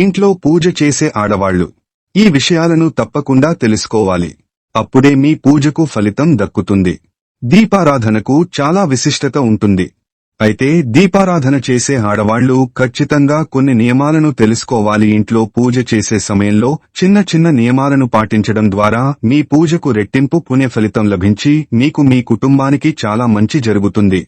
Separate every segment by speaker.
Speaker 1: ఇంట్లో పూజ చేసే ఆడవాళ్ళు ఈ విషయాలను తప్పకుండా తెలుసుకోవాలి. అప్పుడే మీ పూజకు ఫలితం దక్కుతుంది. దీపారాధనకు చాలా విశిష్టత ఉంటుంది. అయితే దీపారాధన చేసే ఆడవాళ్ళు ఖచ్చితంగా కొన్ని నియమాలను తెలుసుకోవాలి. ఇంట్లో పూజ చేసే సమయంలో చిన్న చిన్న నియమాలను పాటించడం ద్వారా మీ పూజకు రెట్టింపు పుణ్య ఫలితం లభించి మీకు మీ కుటుంబానికి చాలా మంచి జరుగుతుంది.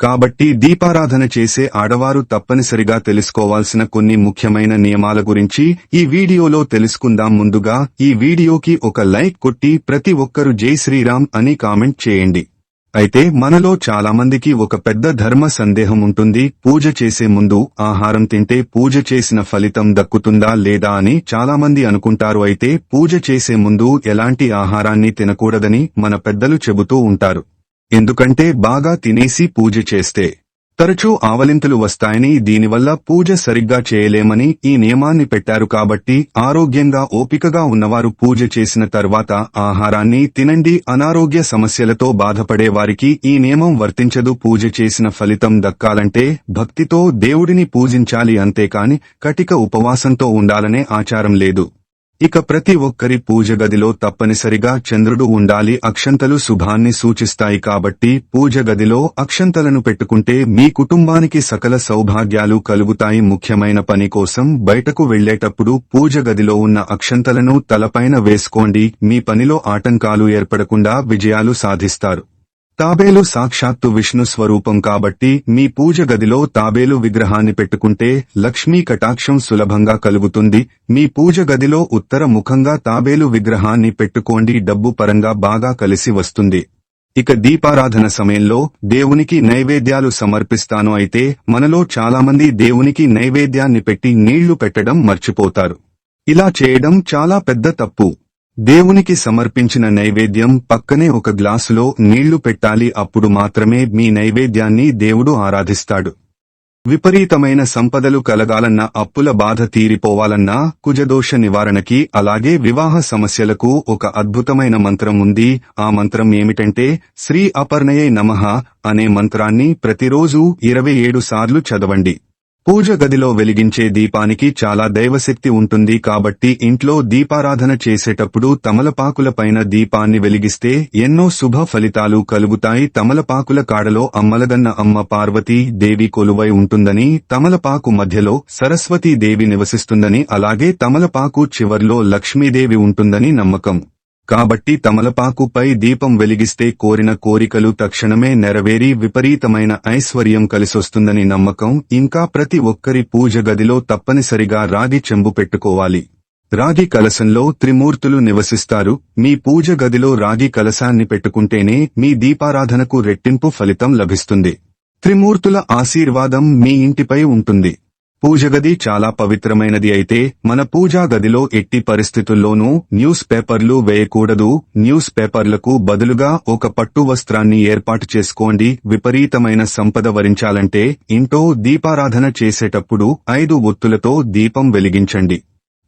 Speaker 1: కాబట్టి దీపారాధన చేసే ఆడవారు తప్పనిసరిగా తెలుసుకోవాల్సిన కొన్ని ముఖ్యమైన నియమాల గురించి ఈ వీడియోలో తెలుసుకుందాం. ముందుగా ఈ వీడియోకి ఒక లైక్ కొట్టి ప్రతి ఒక్కరు జై శ్రీరామ్ అని కామెంట్ చేయండి. అయితే మనలో చాలా మందికి ఒక పెద్ద ధర్మ సందేహం ఉంటుంది. పూజ చేసే ముందు ఆహారం తింటే పూజ చేసిన ఫలితం దక్కుతుందా లేదా అని చాలా మంది అనుకుంటారు. అయితే పూజ చేసే ముందు ఎలాంటి ఆహారాన్ని తినకూడదని మన పెద్దలు చెబుతూ ఉంటారు. ఎందుకంటే బాగా తినేసి పూజ చేస్తే తరచూ ఆవలింతలు వస్తాయని దీనివల్ల పూజ సరిగ్గా చేయలేమని ఈ నియమాన్ని పెట్టారు కాబట్టి ఆరోగ్యంగా ఓపికగా ఉన్నవారు పూజ చేసిన తర్వాత ఆహారాన్ని తినండి. అనారోగ్య సమస్యలతో బాధపడే వారికి ఈ నియమం వర్తించదు. పూజ చేసిన ఫలితం దక్కాలంటే భక్తితో దేవుడిని పూజించాలి అంతేకాని కటిక ఉపవాసంతో ఉండాలనే ఆచారం లేదు. ఇక ప్రతి ఒక్కరి పూజ గదిలో తప్పనిసరిగా చంద్రుడు ఉండాలి అక్షంతలు శుభాన్ని సూచిస్తాయి కాబట్టి పూజ గదిలో అక్షంతలను పెట్టుకుంటే మీ కుటుంబానికి సకల సౌభాగ్యాలు కలుగుతాయి. ముఖ్యమైన పని కోసం బయటకు వెళ్ళేటప్పుడు పూజ గదిలో ఉన్న అక్షంతలను తలపైన వేసుకోండి. మీ పనిలో ఆటంకాలు ఏర్పడకుండా విజయాలు సాధిస్తారు. తాబేలు సాక్షాత్తు విష్ణు స్వరూపం కాబట్టి మీ పూజ గదిలో తాబేలు విగ్రహాన్ని పెట్టుకుంటే లక్ష్మీ కటాక్షం సులభంగా కలుగుతుంది. మీ పూజ గదిలో ఉత్తర ముఖంగా తాబేలు విగ్రహాన్ని పెట్టుకోండి. డబ్బు పరంగా బాగా కలిసి వస్తుంది. ఇక దీపారాధన సమయంలో దేవునికి నైవేద్యాలు సమర్పిస్తాను అయితే మనలో చాలామంది దేవునికి నైవేద్యాన్ని పెట్టి నీళ్ళు పెట్టడం మర్చిపోతారు. ఇలా చేయడం చాలా పెద్ద తప్పు. దేవునికి సమర్పించిన నైవేద్యం పక్కనే ఒక గ్లాసులో నీళ్ళు పెట్టాలి అప్పుడు మాత్రమే మీ నైవేద్యాన్ని దేవుడు ఆరాధిస్తాడు. విపరీతమైన సంపదలు కలగాలన్న అప్పుల బాధ తీరిపోవాలన్నా కుజదోష నివారణకి అలాగే వివాహ సమస్యలకు ఒక అద్భుతమైన మంత్రం ఉంది. ఆ మంత్రం ఏమిటంటే శ్రీ అపర్ణయే నమః అనే మంత్రాన్ని ప్రతిరోజూ ఇరవై ఏడు సార్లు చదవండి. పూజ గదిలో వెలిగించే దీపానికి చాలా దైవశక్తి ఉంటుంది కాబట్టి ఇంట్లో దీపారాధన చేసేటప్పుడు తమలపాకుల పైన దీపాన్ని వెలిగిస్తే ఎన్నో శుభ ఫలితాలు కలుగుతాయి. తమలపాకుల కాడలో అమ్మలగన్న అమ్మ పార్వతీ దేవి కొలువై ఉంటుందని తమలపాకు మధ్యలో సరస్వతీ దేవి నివసిస్తుందని అలాగే తమలపాకు చివర్లో లక్ష్మీదేవి ఉంటుందని నమ్మకం. కాబట్టి తమలపాకుపై దీపం వెలిగిస్తే కోరిన కోరికలు తక్షణమే నెరవేరి విపరీతమైన ఐశ్వర్యం కలిసొస్తుందని నమ్మకం. ఇంకా ప్రతి ఒక్కరి పూజ గదిలో తప్పనిసరిగా రాగి చెంబు పెట్టుకోవాలి. రాగి కలశంలో త్రిమూర్తులు నివసిస్తారు. మీ పూజ గదిలో రాగి కలశాన్ని పెట్టుకుంటేనే మీ దీపారాధనకు రెట్టింపు ఫలితం లభిస్తుంది. త్రిమూర్తుల ఆశీర్వాదం మీ ఇంటిపై ఉంటుంది. పూజగది చాలా పవిత్రమైనది అయితే మన పూజా గదిలో ఎట్టి పరిస్థితుల్లోనూ న్యూస్ పేపర్లు వేయకూడదు. న్యూస్ పేపర్లకు బదులుగా ఒక పట్టు వస్త్రాన్ని ఏర్పాటు చేసుకోండి. విపరీతమైన సంపద వరించాలంటే ఇంటో దీపారాధన చేసేటప్పుడు ఐదు ఒత్తులతో దీపం వెలిగించండి.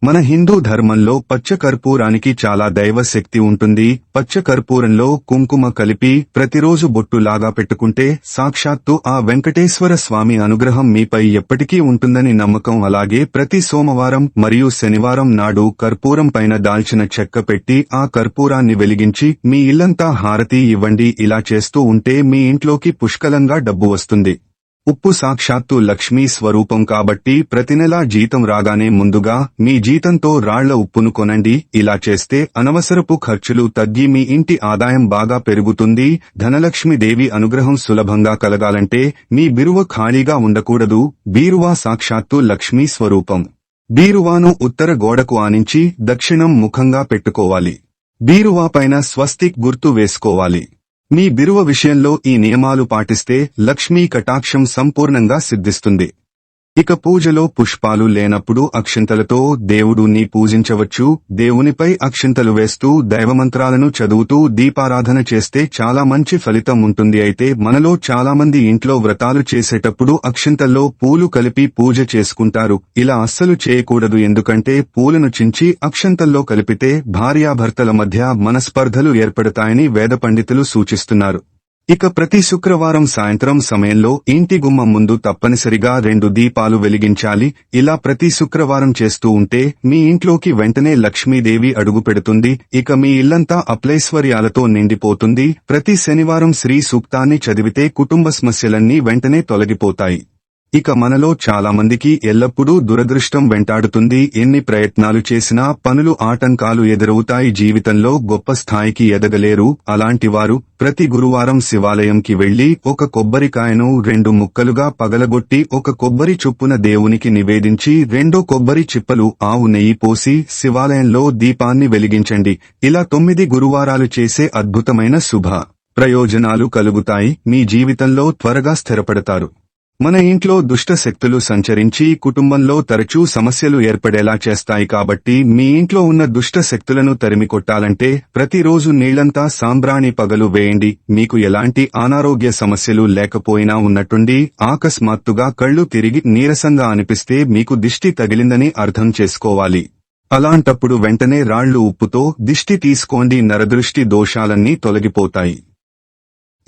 Speaker 1: మన హిందూ ధర్మంలో పచ్చ కర్పూరానికి చాలా దైవ శక్తి ఉంటుంది. పచ్చ కర్పూరంలో కుంకుమ కలిపి ప్రతిరోజు బొట్టులాగా పెట్టుకుంటే సాక్షాత్తు ఆ వెంకటేశ్వర స్వామి అనుగ్రహం మీపై ఎప్పటికీ ఉంటుందని నమ్మకం. అలాగే ప్రతి సోమవారం మరియు శనివారం నాడు కర్పూరం పైన దాల్చిన చెక్క పెట్టి ఆ కర్పూరాన్ని వెలిగించి మీ ఇల్లంతా హారతి ఇవ్వండి. ఇలా చేస్తూ ఉంటే మీ ఇంట్లోకి పుష్కలంగా డబ్బు వస్తుంది. ఉప్పు సాక్షాత్తు లక్ష్మీ స్వరూపం కాబట్టి ప్రతి నెలా జీతం రాగానే ముందుగా మీ జీతంతో రాళ్ళ ఉప్పును కొనండి. ఇలా చేస్తే అనవసరపు ఖర్చులు తగ్గి మీ ఇంటి ఆదాయం బాగా పెరుగుతుంది. ధనలక్ష్మీదేవి అనుగ్రహం సులభంగా కలగాలంటే మీ బిరువ ఖాళీగా ఉండకూడదు. బీరువా సాక్షాత్తు లక్ష్మీ స్వరూపం. బీరువాను ఉత్తర గోడకు ఆనించి దక్షిణం ముఖంగా పెట్టుకోవాలి. బీరువా పైన స్వస్తిక్ గుర్తు వేసుకోవాలి. మీ బిరువ విషయంలో ఈ నియమాలు పాటిస్తే లక్ష్మీ కటాక్షం సంపూర్ణంగా సిద్ధిస్తుంది. ఇక పూజలో పుష్పాలు లేనప్పుడు అక్షింతలతో దేవుడుని పూజించవచ్చు. దేవునిపై అక్షింతలు వేస్తూ దైవమంత్రాలను చదువుతూ దీపారాధన చేస్తే చాలా మంచి ఫలితం ఉంటుంది. అయితే మనలో చాలా మంది ఇంట్లో వ్రతాలు చేసేటప్పుడు అక్షింతల్లో పూలు కలిపి పూజ చేసుకుంటారు. ఇలా అస్సలు చేయకూడదు. ఎందుకంటే పూలను చించి అక్షంతల్లో కలిపితే భార్యాభర్తల మధ్య మనస్పర్ధలు ఏర్పడతాయని వేద పండితులు సూచిస్తున్నారు. ఇక ప్రతి శుక్రవారం సాయంత్రం సమయంలో ఇంటి గుమ్మం ముందు తప్పనిసరిగా రెండు దీపాలు వెలిగించాలి. ఇలా ప్రతి శుక్రవారం చేస్తూ ఉంటే మీ ఇంట్లోకి వెంటనే లక్ష్మీదేవి అడుగుపెడుతుంది ఇక మీ ఇల్లంతా అప్లైశ్వర్యాలతో నిండిపోతుంది. ప్రతి శనివారం శ్రీ సూక్తాన్ని చదివితే కుటుంబ సమస్యలన్నీ వెంటనే తొలగిపోతాయి. ఇక మనలో చాలా మందికి ఎల్లప్పుడూ దురదృష్టం వెంటాడుతుంది. ఎన్ని ప్రయత్నాలు చేసినా పనులు ఆటంకాలు ఎదురవుతాయి. జీవితంలో గొప్ప స్థాయికి ఎదగలేరు. అలాంటివారు ప్రతి గురువారం శివాలయంకి వెళ్ళి ఒక కొబ్బరికాయను రెండు ముక్కలుగా పగలగొట్టి ఒక కొబ్బరి చొప్పున దేవునికి నివేదించి రెండో కొబ్బరి చిప్పలు ఆవు నెయ్యి పోసి శివాలయంలో దీపాన్ని వెలిగించండి. ఇలా తొమ్మిది గురువారాలు చేసే అద్భుతమైన శుభ ప్రయోజనాలు కలుగుతాయి. మీ జీవితంలో త్వరగా స్థిరపడతారు. మన ఇంట్లో దుష్ట శక్తులు సంచరించి కుటుంబంలో తరచూ సమస్యలు ఏర్పడేలా చేస్తాయి కాబట్టి మీ ఇంట్లో ఉన్న దుష్ట శక్తులను తరిమి కొట్టాలంటే ప్రతిరోజు నీళ్ళంతా సాంబ్రాణి పగలు వేయండి. మీకు ఎలాంటి అనారోగ్య సమస్యలు లేకపోయినా ఉన్నట్టుండి ఆకస్మాత్తుగా కళ్ళు తిరిగి నీరసంగా అనిపిస్తే మీకు దిష్టి తగిలిందని అర్థం చేసుకోవాలి. అలాంటప్పుడు వెంటనే రాళ్ళు ఉప్పుతో దిష్టి తీసుకోండి. నరదృష్టి దోషాలన్నీ తొలగిపోతాయి.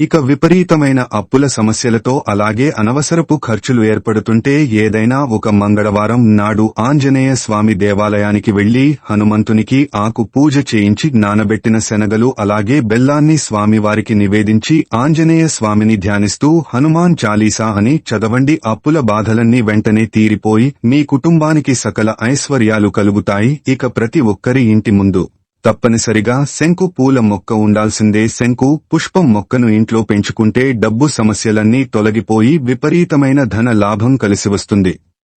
Speaker 1: ఇక విపరీతమైన అప్పుల సమస్యలతో అలాగే అనవసరపు ఖర్చులు ఏర్పడుతుంటే ఏదైనా ఒక మంగళవారం నాడు ఆంజనేయ స్వామి దేవాలయానికి వెళ్ళి హనుమంతునికి ఆకు పూజ చేయించి నానబెట్టిన శనగలు అలాగే బెల్లాన్ని స్వామివారికి నివేదించి ఆంజనేయ స్వామిని ధ్యానిస్తూ హనుమాన్ చాలీసా అని చదవండి. అప్పుల బాధలన్నీ వెంటనే తీరిపోయి మీ కుటుంబానికి సకల ఐశ్వర్యాలు కలుగుతాయి. ఇక ప్రతి ఒక్కరి ఇంటి ముందు తప్పనిసరిగా శంకు పూల మొక్క ఉండాల్సిందే. శంకు పుష్పం మొక్కను ఇంట్లో పెంచుకుంటే డబ్బు సమస్యలన్నీ తొలగిపోయి విపరీతమైన ధన లాభం కలిసివస్తుంది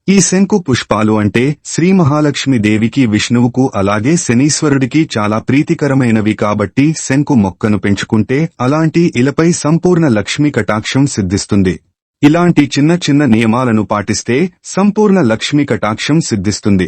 Speaker 1: ఈ శంకు పుష్పాలు అంటే శ్రీ మహాలక్ష్మి దేవికి విష్ణువుకు అలాగే శనీశ్వరుడికి చాలా ప్రీతికరమైనవి కాబట్టి శంకు మొక్కను పెంచుకుంటే అలాంటి ఇలపై సంపూర్ణ లక్ష్మీ కటాక్షం సిద్ధిస్తుంది. ఇలాంటి చిన్న చిన్న నియమాలను పాటిస్తే సంపూర్ణ లక్ష్మీ కటాక్షం సిద్ధిస్తుంది.